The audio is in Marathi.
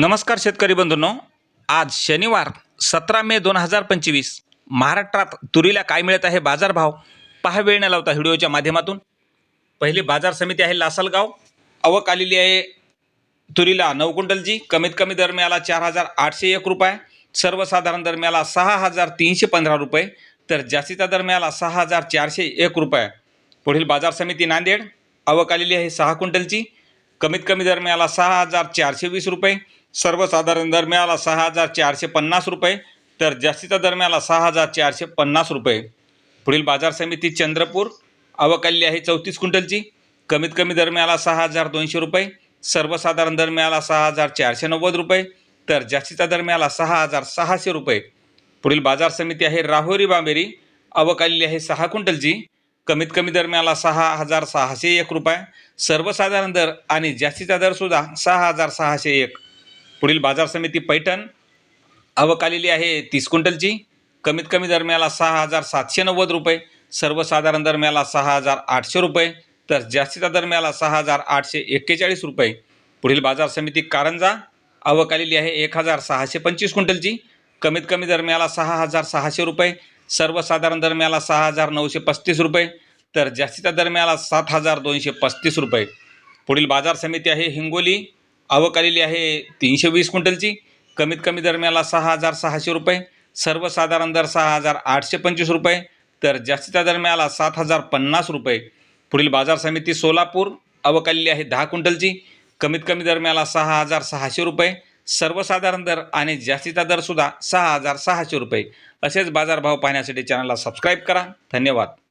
नमस्कार शेतकरी बंधूंनो. आज शनिवार सतरा मे दोन हजार पंचवीस. महाराष्ट्रात तुरीला काय मिळत आहे बाजारभाव? पहा वेळ न लावता व्हिडिओच्या माध्यमातून. पहिली बाजार समिती आहे लासलगाव. आवक आलेली आहे तुरीला नऊ क्विंटलची. कमीत कमी दर मिळाला चार हजार आठशे एक रुपये. सर्वसाधारण दर मिळाला सहा हजार तीनशे पंधरा रुपये. तर जास्तीचा दर मिळाला सहा हजार चारशे एक रुपये. पुढील बाजार समिती नांदेड. आवक आलेली आहे सहा क्विंटलची. कमीत कमी दर मिळाला सहा हजार चारशे वीस रुपये सर्वसाधारण दर मिळाला सहा हजार चारशे पन्नास रुपये तर जास्तीचा दर मिळाला सहा हजार चारशे पन्नास रुपये. पुढील बाजार समिती चंद्रपूर अवकाली आहे चौतीस क्विंटलची. कमीत कमी दर मिळाला सहा हजार दोनशे रुपये सर्वसाधारण दर मिळाला सहा हजार चारशे नव्वद रुपये तर जास्तीचा दर मिळाला सहा हजार सहाशे रुपये. पुढील बाजार समिती आहे राहोरी बांबेरी अवकालली आहे सहा क्विंटलची. कमीत कमी दर मिळाला सहा हजार सहाशे एक रुपये. सर्वसाधारण दर आणि जास्तीचा दरसुद्धा सहा हजार सहाशे एक. पुढील बाजार समिती पैठण. आवक आलेली आहे तीस क्विंटलची. कमीत कमी दर मिळाला सहा हजार सातशे नव्वद रुपये. सर्वसाधारण दर मिळाला सहा हजार आठशे रुपये. तर जास्तीचा दर मिळाला सहा हजार आठशे एक्केचाळीस रुपये. पुढील बाजार समिती कारंजा. आवक आलेली आहे एक हजार सहाशे पंचवीस क्विंटलची. कमीत कमी दर मिळाला सहा हजार सहाशे रुपये. सर्वसाधारण दरम्याला सहा हजार नऊशे पस्तीस रुपये तर जास्तीचा दरम्याला सात हजार दोनशे पस्तीस रुपये. पुढील बाजार समिती आहे हिंगोली आवक आलेली आहे तीनशे वीस क्विंटलची. कमीत कमी दरम्याला सहा हजार सहाशे रुपये सर्वसाधारण दर सहा हजार आठशे पंचवीस रुपये तर जास्तीचा दरम्याला सात हजार पन्नास रुपये. पुढील बाजार समिती सोलापूर आवक आलेली आहे दहा क्विंटलची. कमीत कमी दरम्याला सहा हजार सहाशे रुपये सर्वसाधारण दर आणि जास्तीचा दरसुद्धा सहा हजार सहाशे रुपये. असेच बाजारभाव पाहण्यासाठी चॅनलला सबस्क्राईब करा. धन्यवाद.